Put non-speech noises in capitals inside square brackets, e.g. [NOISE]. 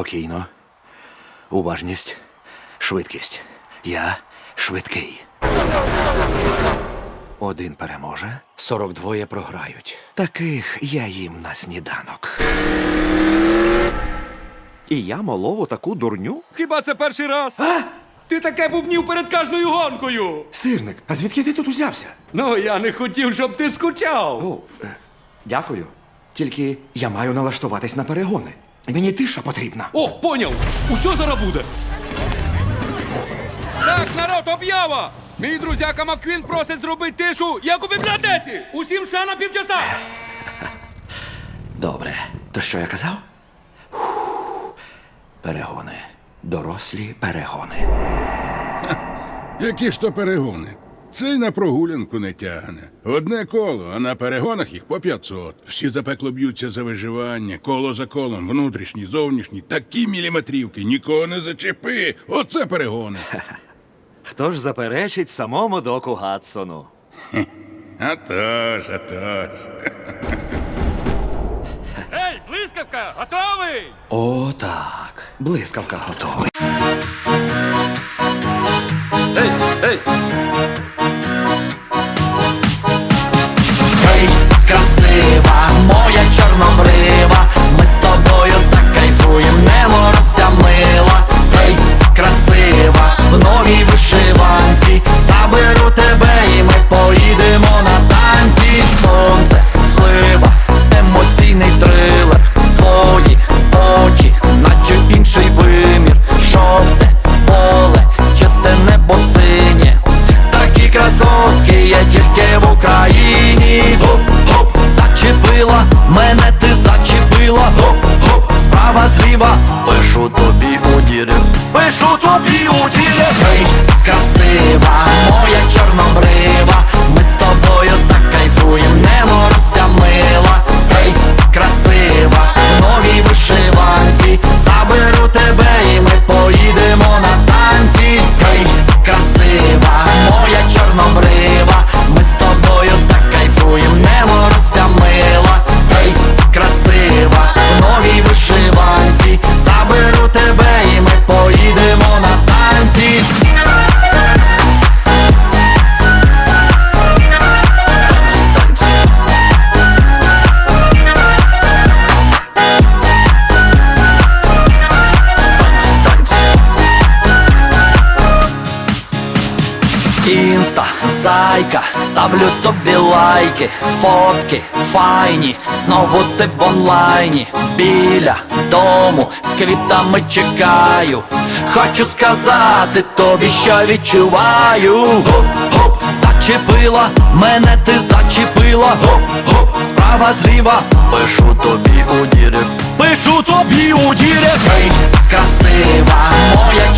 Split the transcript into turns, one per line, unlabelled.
Спокійно. Уважність. Швидкість. Я швидкий. Один переможе, 42 програють. Таких я їм на сніданок. І я молов таку дурню?
Хіба це перший раз? А? Ти таке бубнів перед кожною гонкою.
Сирник, а звідки ти тут узявся?
Ну, я не хотів, щоб ти скучав.
О, е, дякую. Тільки я маю налаштуватись на перегони. Мені тиша потрібна.
О, поняв! Усьо зараз буде. Так, народ, об'ява! Мій друзяка Маквін просить зробити тишу, як у бібліотеці! Усім ще на півчаса! [LAUGHS]
Добре. То що я казав? Фух. Перегони. Дорослі перегони.
Які ж то перегони? Цей на прогулянку не тягне. Одне коло, а на перегонах їх по 500. Всі запекло б'ються за виживання, коло за колом, внутрішні, зовнішні, такі міліметрівки, нікого не зачепи. Оце перегони.
Хто ж заперечить самому доку Гадсону?
А тож, а тож.
Ей, блискавка, готовий!
О, так. Блискавка готовий.
Гей, Україні. Гоп-гоп, зачепила, мене ти зачепила. Гоп-гоп, справа зліва. Пишу тобі у дірек, пишу тобі у дірек. Гей, зайка, ставлю тобі лайки, фотки, файні, знову ти в онлайні, біля дому з квітами чекаю. Хочу сказати тобі, що відчуваю. Гоп-гоп, зачепила, мене ти зачепила. Гоп-гоп, справа зліва, пишу тобі у дірек, пишу тобі у дірек. Гей, красива, моя